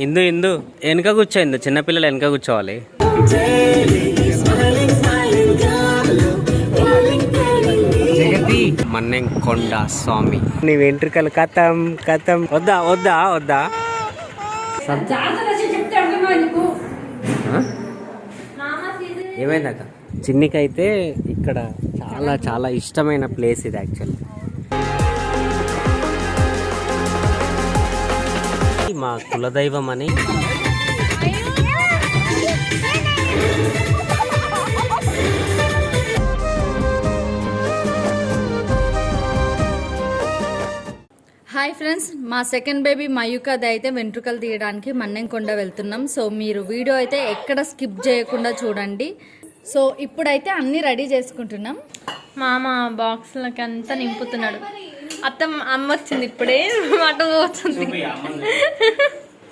ఇందు ఇందు. వెనక కూర్చో ఇందు. చిన్నపిల్లలు వెనక కూర్చోవాలి. జగతి. మన్నెంకొండ స్వామి. నీ వెంట్రుకలు కథం కథం. వద్దా వద్దా వద్దా. ఆ? ఏమైందక్క? చిన్నికైతే ఇక్కడ చాలా చాలా ఇష్టమైన ప్లేస్ ఇది యాక్చువల్లీ మా కులదైవం అని. హాయ్ ఫ్రెండ్స్ మా సెకండ్ బేబీ మయూకది అయితే వెంట్రుకలు తీయడానికి మన్నెంకొండ వెళ్తున్నాం. సో మీరు వీడియో అయితే ఎక్కడ స్కిప్ చేయకుండా చూడండి. సో ఇప్పుడైతే అన్నీ రెడీ చేసుకుంటున్నాం. మామ బాక్స్లకి అంతా నింపుతున్నాడు. అత్త అమ్మ వచ్చింది ఇప్పుడే అటు పోతుంది.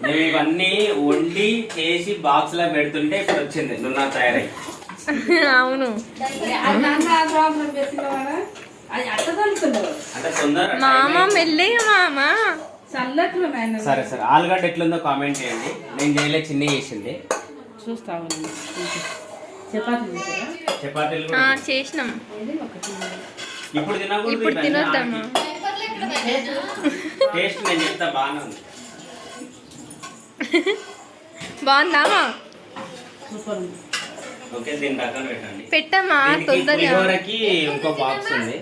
మేము ఇవన్నీ వండి చేసి బాక్స్లో పెడుతుంటే ఇప్పుడు వచ్చింది నువ్వు నా తయారై. అవును. మామ మెల్లగా మామ. సరే సరే. ఆలుగడ్డ ఎట్లుందో కామెంట్ చేయండి. నేను చేయలే చిన్న చేసింది. చపాతీలు ఆ, కూడా చేసినాం. ఇప్పుడు తినకూడదు ఇప్పుడు ఇవన్నీ తినొద్దామా టేస్ట్ నేను చెప్తా బాగానే ఉంది. బాగుందామా ఓకే దీని పక్కన పెట్టండి. పెట్టమ్మా తొందరగా. పులిహోరకి ఇంకో బాక్స్ ఉంది.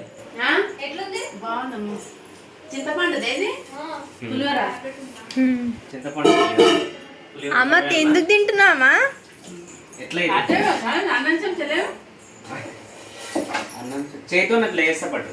చింతపండు పులిహోర. అమ్మ ఎందుకు తింటున్నామా ఎట్లా ఇది? అన్నం చేతితో అట్లా వేస్తా పట్టు.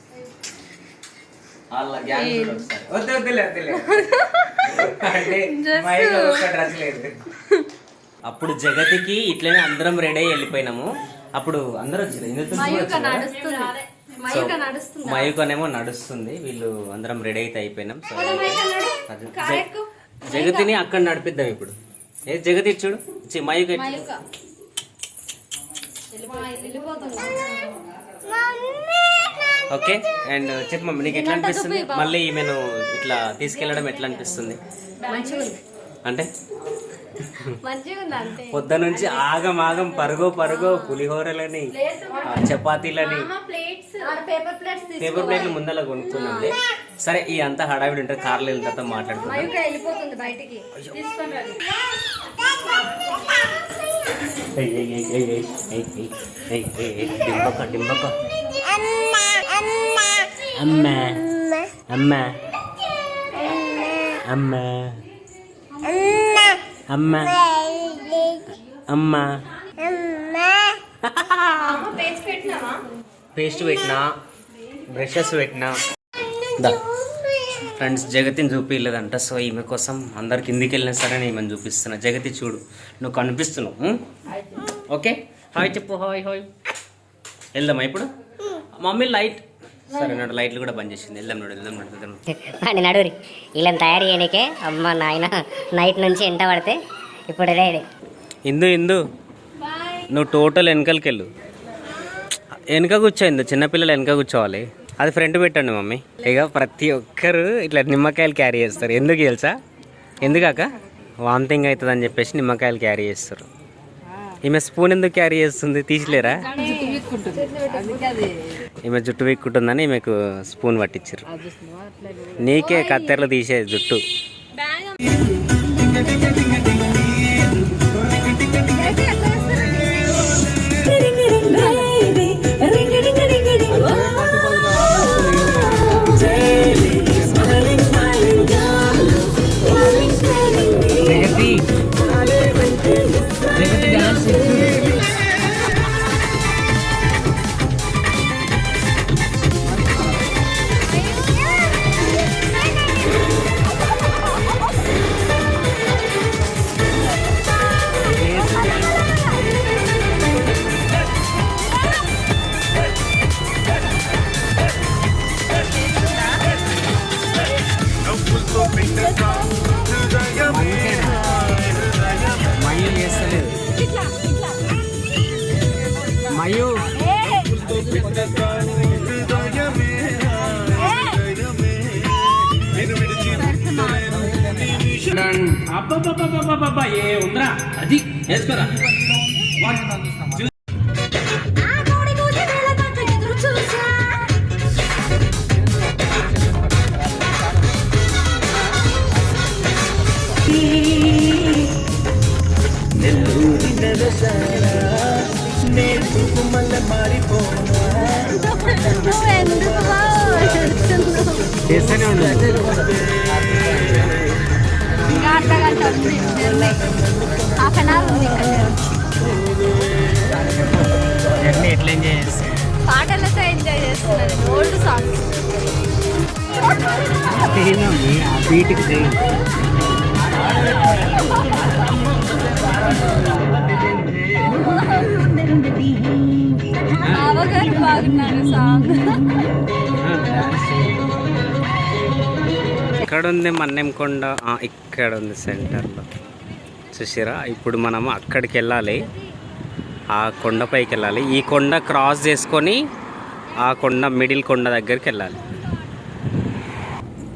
వాళ్ళ గ్యాంగ్ చూడు ఒకసారి. వద్దు వద్దులే వద్దులే. అంటే మా ఇంట్లో ఒక్క డ్రెస్ లేదు. అప్పుడు జగతికి ఇట్లనే అందరం రెడీ అయ్యి వెళ్ళిపోయినాము. అప్పుడు అందరూ వచ్చారు? ఇందుతో మయూకనేమో నడుస్తుంది. వీళ్ళు అందరం రెడీ అయితే అయిపోయినాం. సో జగతిని అక్కడ నడిపిద్దాం ఇప్పుడు. ఏ జగతి చూడు. చి, మయూక ఇటు. ఓకే అండ్ చెప్పు మమ్మీ నీకు ఎట్లా అనిపిస్తుంది మళ్ళీ ఈమెను ఇట్లా తీసుకెళ్ళడం ఎట్లా అనిపిస్తుంది అంటే పొద్దు నుంచి ఆగం ఆగం పరుగో పరుగో పులిహోరలని చపాతీలని పేపర్ ప్లేట్లు ముందర కొనుక్కున్నాండి సరే ఈ అంతా హడావిడి ఉంటుంది కార్లో వెళ్ళిన తర్వాత మాట్లాడుకుందాం వెళ్ళిపోతుంది బయటికి అమ్మ. అమ్మ. అమ్మ. అమ్మ. అమ్మ. పేస్ట్ పెట్టినా? బ్రషెస్ పెట్టినా? ఫ్రెండ్స్ జగతిని చూపించలేదంట సో ఈమె కోసం అందరు కిందికి వెళ్ళినా సరే నేను ఈమెను చూపిస్తున్నా. జగతి చూడు నువ్వు కనిపిస్తున్నావు? ఓకే? హాయ్ చెప్పు హాయ్ హాయ్. వెళ్దామా ఇప్పుడు? Mummy light. సరే నాడు లైట్లు కూడా బంద్ చేసింది. వెళ్దాం నాడు వెళ్దాం నాడు నడురి వీళ్ళని తయారు చేయడానికే అమ్మ నాయన నైట్ నుంచి ఎంట పడితే ఇప్పుడు రెడీ. ఇందు ఇందు. నువ్వు టోటల్ వెనకలకి వెళ్ళు. వెనక కూర్చో ఇందు చిన్నపిల్లలు వెనక కూర్చోవాలి. అది ఫ్రంట్ పెట్టండి మమ్మీ. ఇక ప్రతి ఒక్కరు ఇట్లా నిమ్మకాయలు క్యారీ చేస్తారు. ఎందుకు తెలుసా? ఎందుకాక? వామిటింగ్ అవుతుంది అని చెప్పేసి నిమ్మకాయలు క్యారీ చేస్తారు. ఈమె స్పూన్ ఎందుకు క్యారీ చేస్తుంది? తీసిలేరా? ఈమె జుట్టు వీక్కుంటుందని ఈమెకు స్పూన్ పట్టించారు నీకే కత్తెరలు తీసేది జుట్టు. అబ్బా ఏ ఉందరా. అది వేసుకోరా. హాఫ్ అన్ అవర్ ఉంది ఎట్లా ఎంజాయ్ చేస్తాయి పాటలతో ఎంజాయ్ చేస్తున్నాను ఓల్డ్ సాంగ్స్ బీట్కి అవగాహన బాగున్నాను సాంగ్. ఇక్కడ ఉంది మన్నెంకొండ. ఇక్కడ ఉంది సెంటర్లో. చూసారా? ఇప్పుడు మనం అక్కడికి వెళ్ళాలి. ఆ కొండపైకి వెళ్ళాలి. ఈ కొండ క్రాస్ చేసుకొని ఆ కొండ మిడిల్ కొండ దగ్గరికి వెళ్ళాలి.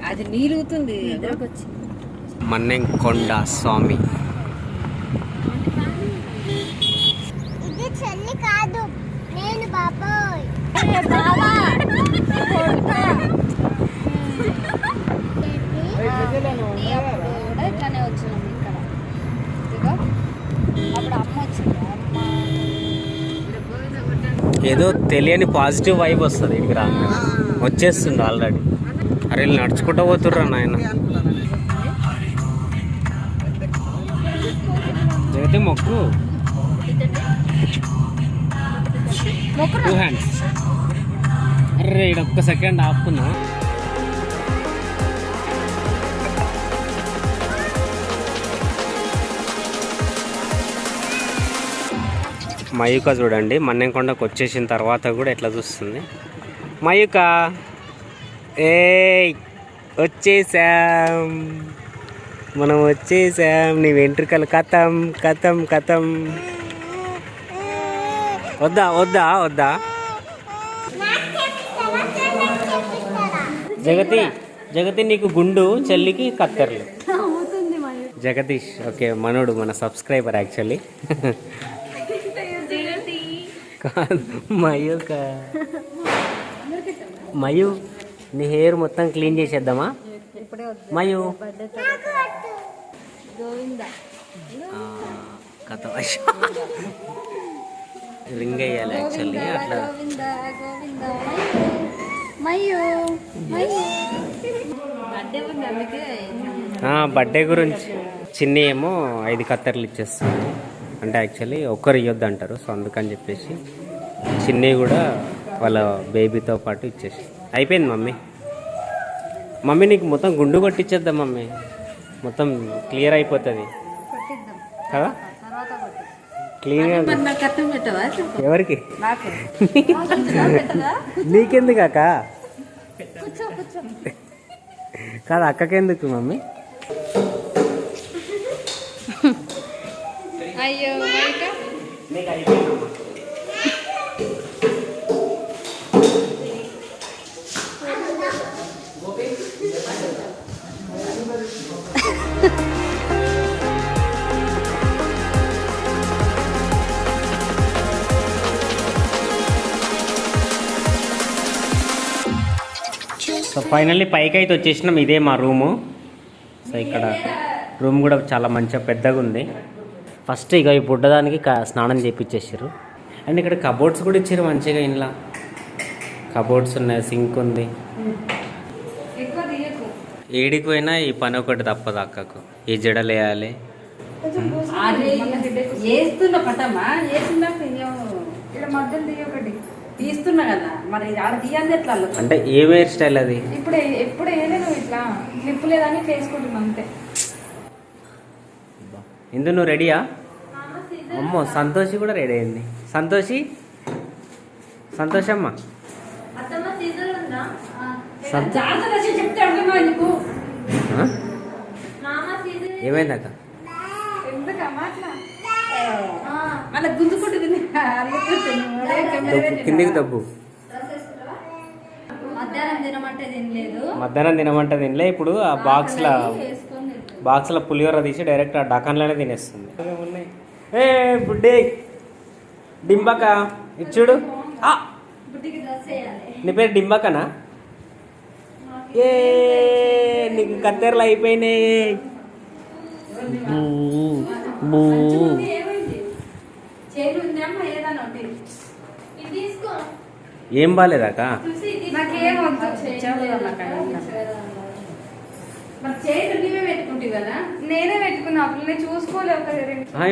అది నీరుగుతుంది మన్నెంకొండ స్వామి ఇది చెల్లి కాదు నేను బాబోయ్ బాబా నీ అప్పుడు కూడా ఇట్లానే వచ్చినాం ఇక్కడ ఇదిగో అప్పుడు అమ్మ వచ్చింది అమ్మ ఏదో తెలియని పాజిటివ్ వైబ్ వస్తుంది ఇక్కడికి రా వచ్చేస్తుంది ఆల్రెడీ అరే వీళ్ళు నడుచుకుంటూ పోతుర్రా నాయన. జగతి మొక్కు? టూ హ్యాండ్స్ అరే ఇక్కడ ఒక్క సెకండ్ ఆపుకున్నా. మయూక చూడండి. మన్నెంకొండకు వచ్చేసిన తర్వాత కూడా ఎట్లా చూస్తుంది? మయూక! ఏ వచ్చేసాం మనం వచ్చేసాం నీ వెంట్రుకలు కథం కథం కథం. వద్దా వద్దా వద్దా? జగతి జగతి నీకు గుండు చెల్లికి కత్తెరలు. జగదీష్ ఓకే మనోడు మన సబ్స్క్రైబర్ యాక్చువల్లీ. కాదు. మయూక మయు నీ హెయిర్ మొత్తం క్లీన్ చేసేద్దామా? మయు కథ రింగ్ వేయాలి యాక్చువల్లీ అట్లా. బర్త్డే గురించి చిన్ని ఏమో ఐదు కత్తెరలు ఇచ్చేస్తుంది. అంటే యాక్చువల్లీ ఒక్కరు ఇవ్వద్దు అంటారు సో అందుకని చెప్పేసి చిన్ని కూడా వాళ్ళ బేబీతో పాటు ఇచ్చేసి. అయిపోయింది మమ్మీ. మమ్మీ నీకు మొత్తం గుండు కొట్టించేద్దాం మమ్మీ? మొత్తం క్లియర్ అయిపోతుంది. కదా? ఎవరికి? నాకు. నీకెందుకు అక్క? కాదు అక్కకెందుకు మమ్మీ? అయ్యో సో ఫైనల్లీ పైకి అయితే వచ్చేసినాం. ఇదే మా రూము. సో ఇక్కడ రూమ్ కూడా చాలా మంచిగా పెద్దగా ఉంది. ఫస్ట్ ఇక ఈ బుడ్డదానికి స్నానం చేయించేసారు అండ్ ఇక్కడ కబోర్డ్స్ కూడా ఇచ్చారు మంచిగా ఇంట్లో కబోర్డ్స్ ఉన్నాయి సింక్ ఉంది. ఏడికి పోయినా ఈ పని ఒకటి తప్పదు అక్కకు. ఈ జడలు వేయాలి. అది వేస్తున్నా పట్టమ్మా వేస్తున్నా ఇక్కడ మధ్యలో తీయొకటి తీస్తున్నా కదా మరి ఆడ తీయంది ఎట్లా? అంటే ఏ హెయిర్ స్టైల్ అది? ఇప్పుడు ఎప్పుడు వేయలేదు ఇట్లా. క్లిప్ లేదని ఇట్లా వేసుకుంటున్నాం అంతే ఇందు నువ్వు రెడీయా? అమ్మో సంతోషి కూడా రెడీ అయింది. సంతోషి? సంతోషమ్మ? ఏమైందక్క ఎందుకమ్మా అట్లా మళ్ళీ గుంజుకుంటుంది కిందికి దబ్బు మధ్యాహ్నం తినమంటే తినలేదు. మధ్యాహ్నం తినమంటే తినలే. ఇప్పుడు ఆ బాక్స్లో. బాక్స్లో పులిహోర తీసి డైరెక్ట్ ఆ డకాన్లోనే తినేస్తుంది. ఏ బుడ్డే. డింబక. ఇది చూడు. ఆ! నీ పేరు డింబకనా? ఏ నీకు కత్తెరలు అయిపోయినాయి. ఏం బాగాలేదాక నాకేం వద్దు చెవులు నాకు మరి చేతులు నీవే పెట్టుకుంటావు కదా? నేనే పెట్టుకున్నా అప్పుడు నేను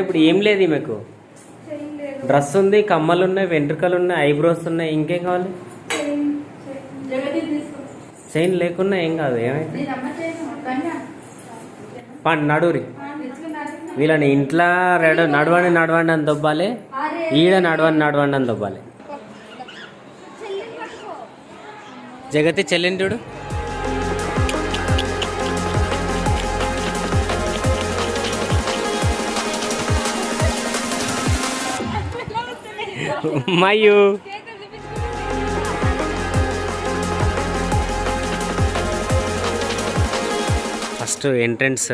ఇప్పుడు ఏం లేదు మీకు డ్రెస్ ఉంది కమ్మలు ఉన్నాయి వెంట్రుకలు ఉన్నాయి ఐబ్రోస్ ఉన్నాయి ఇంకేం కావాలి చైన్ లేకున్నా ఏం కాదు ఏమైతే పండి నడువురి. తెచ్చుకున్నారు వీళ్ళని ఇంట్లో రెడ నడవండి నడవండి అని దొబ్బాలి. ఈడ నడవండి నడవండి అని దొబ్బాలి. జగతి చెల్లింటుడు. చూడు మయూ ఫస్ట్ ఎంట్రన్స్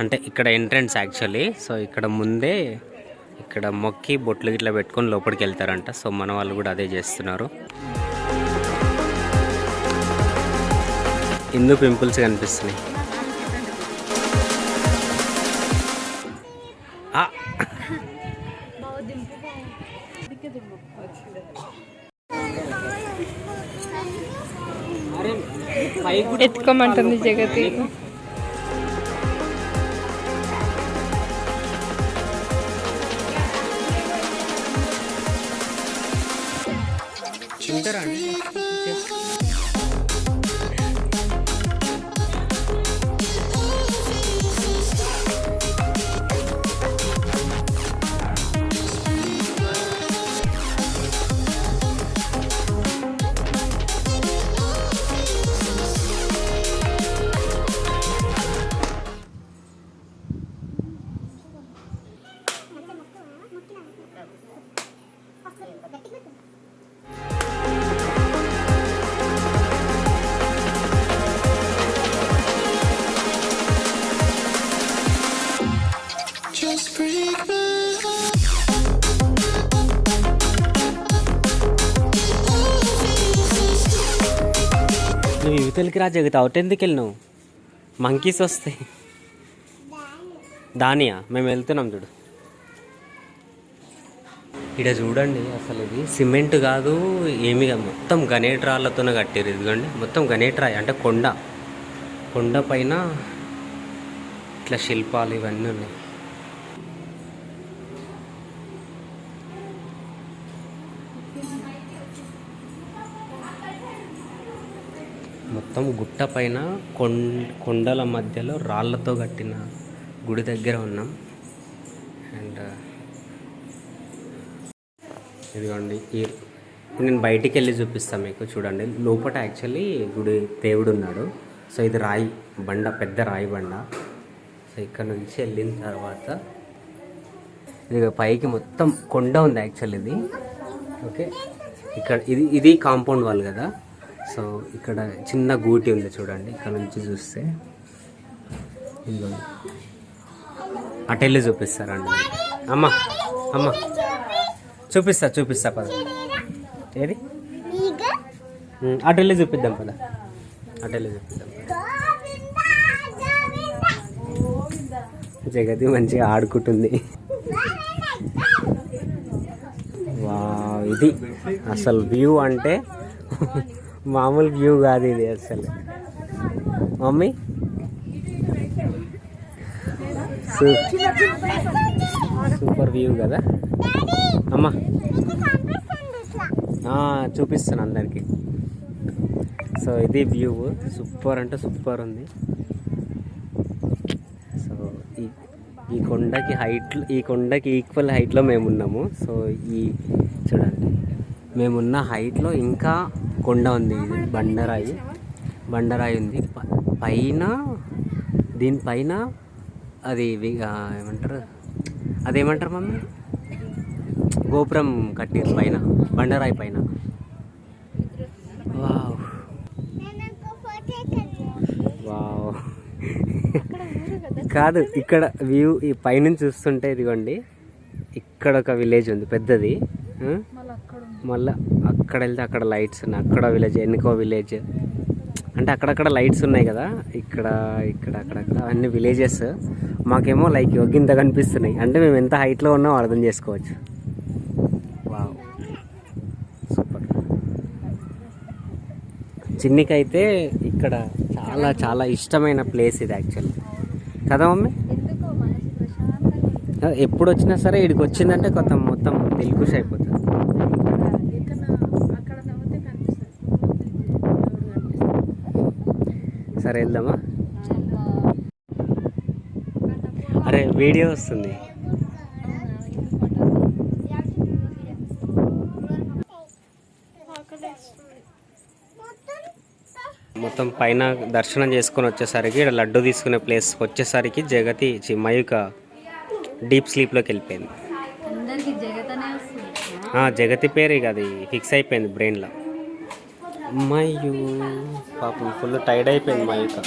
అంటే ఇక్కడ ఎంట్రన్స్ యాక్చువల్లీ. సో ఇక్కడ ముందే ఇక్కడ మొక్కి బొట్లు గిట్లా పెట్టుకొని లోపలికి వెళ్తారంట. సో మన వాళ్ళు కూడా అదే చేస్తున్నారు. ఇందు పింపుల్స్ కనిపిస్తున్నాయి. ఎత్తుకోమంటుంది జగతి. నువ్వు యువతలకి రా అవుట్ ఎందుకు వెళ్ళినావు మంకీస్ వస్తాయి దానియా? మేము వెళ్తున్నాం చూడు. ఇక్కడ చూడండి అసలు ఇది సిమెంట్ కాదు ఏమి కాదు. మొత్తం గణేట్రాళ్ళతోనే కట్టారు ఇదిగోండి. మొత్తం గనేట్ రాయి అంటే కొండ. కొండ పైన ఇట్లా శిల్పాలు ఇవన్నీ ఉన్నాయి. మొత్తం గుట్ట పైన కొండల మధ్యలో రాళ్ళతో కట్టిన గుడి దగ్గర ఉన్నాం. అండ్ ఇదిగోండి ఈ ఇప్పుడు నేను బయటికి వెళ్ళి చూపిస్తాను మీకు చూడండి. లోపల యాక్చువల్లీ గుడి దేవుడు ఉన్నాడు. సో ఇది రాయి బండ పెద్ద రాయి బండ. సో ఇక్కడ నుంచి వెళ్ళిన తర్వాత ఇది పైకి మొత్తం కొండ ఉంది యాక్చువల్ ఇది. ఓకే. ఇక్కడ ఇది ఇది కాంపౌండ్ వాల్ కదా? సో ఇక్కడ చిన్న గూటి ఉంది చూడండి ఇక్కడ నుంచి చూస్తే. ఇదిగోండి అటు చూపిస్తారండి అమ్మ అమ్మ. చూపిస్తా చూపిస్తా పద. ఏది? ಈಗ అటు చూపిద్దాం పద. అటు చూపిద్దాం జగతి మంచిగా ఆడుకుంటుంది. వా ఇది అసలు వ్యూ అంటే మామూలు వ్యూ కాదు ఇది అసలు. మమ్మీ? సూపర్ వ్యూ కదా? అమ్మా. చూపిస్తాను అందరికీ. సో ఇది వ్యూ. సూపర్ అంటే సూపర్ ఉంది. సో ఈ ఈ కొండకి హైట్ ఈ కొండకి ఈక్వల్ హైట్లో మేము ఉన్నాము. సో ఈ చూడండి. మేమున్న హైట్లో ఇంకా కొండ ఉంది బండరాయి. బండరాయి ఉంది. పైన దీనిపైన అది ఏమంటారు? అదేమంటారు మమ్మీ? గోపురం కట్టారు పైన బండరాయి పైన. వావ్. వావ్. కాదు ఇక్కడ వ్యూ ఈ పైనుంచి చూస్తుంటే ఇదిగోండి. ఇక్కడ ఒక విలేజ్ ఉంది పెద్దది. మళ్ళీ అక్కడ వెళ్తే అక్కడ లైట్స్ ఉన్నాయి. అక్కడ విలేజ్ ఎన్నికో విలేజ్. అంటే అక్కడక్కడ లైట్స్ ఉన్నాయి కదా. ఇక్కడ ఇక్కడ అక్కడక్కడ అన్ని విలేజెస్. మాకేమో లైక్ ఒగ్గింత కనిపిస్తున్నాయి. అంటే మేము ఎంత హైట్లో ఉన్నామో అర్థం చేసుకోవచ్చు. వావ్. సూపర్. చిన్నికైతే ఇక్కడ చాలా చాలా ఇష్టమైన ప్లేస్ ఇది యాక్చువల్లీ. కదా మమ్మీ? ఎప్పుడు వచ్చినా సరే ఇక్కడికి వచ్చిందంటే కొత్త మొత్తం దిల్కుష్ అయిపోతుంది సరే వెళ్దామా? అరే వీడియో వస్తుంది. మొత్తం పైన దర్శనం చేసుకొని వచ్చేసరికి ఇక్కడ లడ్డు తీసుకునే ప్లేస్ వచ్చేసరికి జగతి మయూక డీప్ స్లీప్లోకి వెళ్ళిపోయింది. జగతి పేరు ఇక అది ఫిక్స్ అయిపోయింది బ్రెయిన్లో అమ్మాయి. పాపం ఫుల్ టైర్డ్ అయిపోయింది మా యొక్క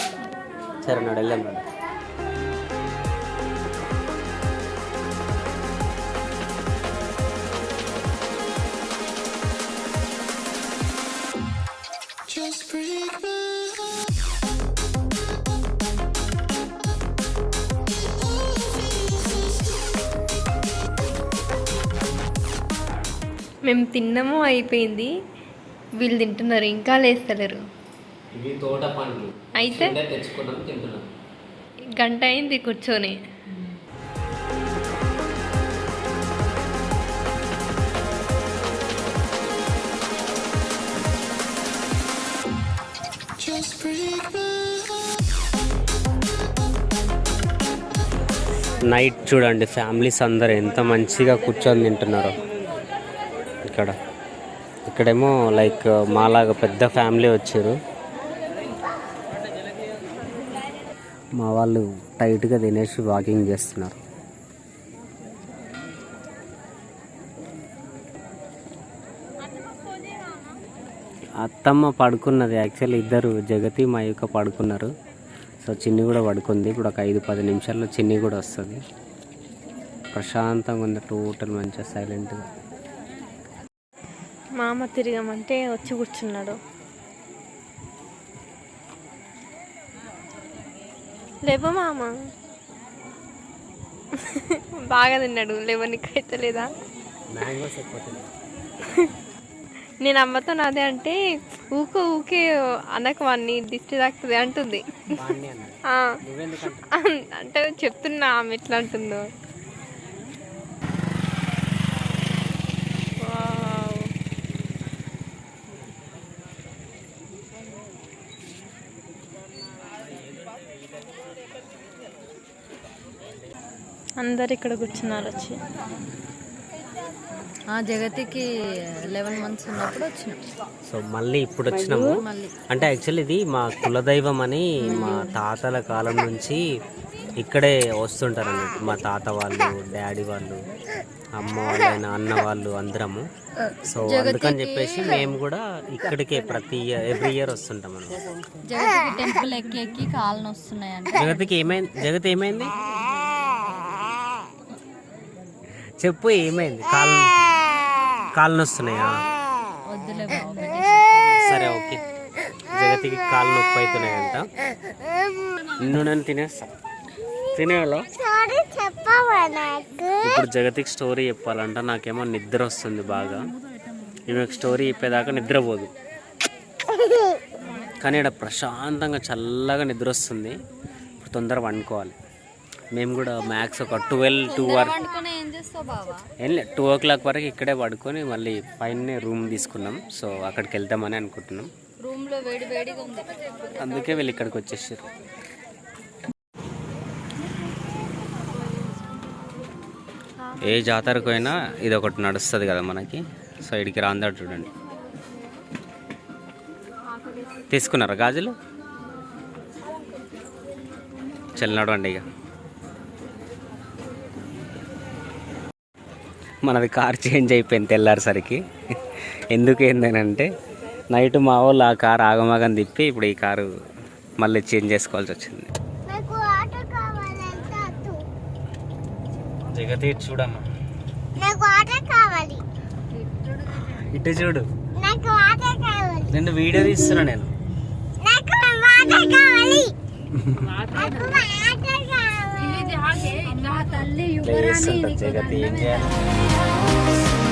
సరే నాడు వెళ్ళాం నాడు. మేము తిన్నాము అయిపోయింది. వీళ్ళు తింటున్నారు ఇంకా లేస్తలేరు. ఇవి తోట పండ్లు. అయితే తెచ్చుకున్నాం తింటున్నాం. గంట అయింది కూర్చొని. నైట్ చూడండి ఫ్యామిలీస్ అందరు ఎంత మంచిగా కూర్చొని తింటున్నారో. ఇక్కడ. ఇక్కడేమో లైక్ మాలాగా పెద్ద ఫ్యామిలీ వచ్చారు. మా వాళ్ళు టైట్గా తినేసి వాకింగ్ చేస్తున్నారు. అత్తమ్మ పడుకున్నది. యాక్చువల్లీ ఇద్దరు జగతి మయూక పడుకున్నారు. సో చిన్ని కూడా పడుకుంది. ఇప్పుడు ఒక ఐదు పది నిమిషాల్లో చిన్ని కూడా వస్తుంది. ప్రశాంతంగా ఉంది. టోటల్ మంచిగా సైలెంట్గా. మామ తిరగమంటే వచ్చి కూర్చున్నాడు. లేవా మామ. బాగా తిన్నాడు. లేవనికైతే లేదా? నేను అమ్మతో నాదే అంటే ఊకే ఊకే అనకు అన్ని దిష్టి తాకుతుంది అంటుంది. అంటే చెప్తున్నా ఆమె ఎట్లా అంటుందో. అందరు ఇక్కడ కూర్చున్నారు వచ్చి. ఆ జగతికి లెవెన్ మంత్స్ ఉన్నప్పుడు వచ్చినాం. సో మళ్ళీ ఇప్పుడు వచ్చినాము. అంటే యాక్చువల్లీ ఇది మా కులదైవం అని మా తాతల కాలం నుంచి ఇక్కడే వస్తుంటారు అన్నట్టు మా తాత వాళ్ళు డాడీ వాళ్ళు అమ్మ వాళ్ళైన అన్న వాళ్ళు అందరము. సో అందుకని చెప్పేసి మేము కూడా ఇక్కడికే ప్రతి ఇయర్ ఎవ్రీ ఇయర్ వస్తుంటాం అన్నమాట. జగతికి టెంపుల్ ఎక్కి ఎక్కి కాళ్ళు వస్తున్నాయి అంటే జగతికి ఏమైంది? జగతి ఏమైంది? చెప్పు ఏమైంది? కాళ్ళు కాళ్ళు నొస్తున్నాయా బాబు సరే ఓకే. జగతికి కాళ్ళు నొప్పి అవుతున్నాయంట. నిన్ను నేను తినేస్తా. తినేవాళ్ళు ఇప్పుడు జగతికి స్టోరీ చెప్పాలంట నాకేమో నిద్ర వస్తుంది బాగా. ఈమెకు స్టోరీ చెప్పేదాకా నిద్రపోదు. కానీ ఇక్కడ ప్రశాంతంగా చల్లగా నిద్ర వస్తుంది. ఇప్పుడు తొందరగా వండుకోవాలి. మేము కూడా మ్యాక్స్ ఒక ట్వెల్వ్ టూ వరకు ఏం లేదు టూ ఓ క్లాక్ వరకు ఇక్కడే పడుకొని మళ్ళీ పైన రూమ్ తీసుకున్నాం. సో అక్కడికి వెళ్దామని అనుకుంటున్నాం. అందుకే వీళ్ళు ఇక్కడికి వచ్చేసారు. ఏ జాతరకు అయినా ఇది ఒకటి నడుస్తుంది కదా మనకి. సో ఇడికి రాందాడు చూడండి. తీసుకున్నారా గాజులు? చెల్లినాడు అండి ఇక. మనది కార్ చేంజ్ అయిపోయింది తెల్లారిసరికి. ఎందుకు ఏందనంటే నైట్ మా వాళ్ళు ఆ కారు ఆగమాగం తిప్పి ఇప్పుడు ఈ కారు మళ్ళీ చేంజ్ చేసుకోవాల్సి వచ్చింది ఇటు చూడు. నేను వీడియో తీస్తున్నా నేను. కావాలి తల్లి జగతి చేయాలి?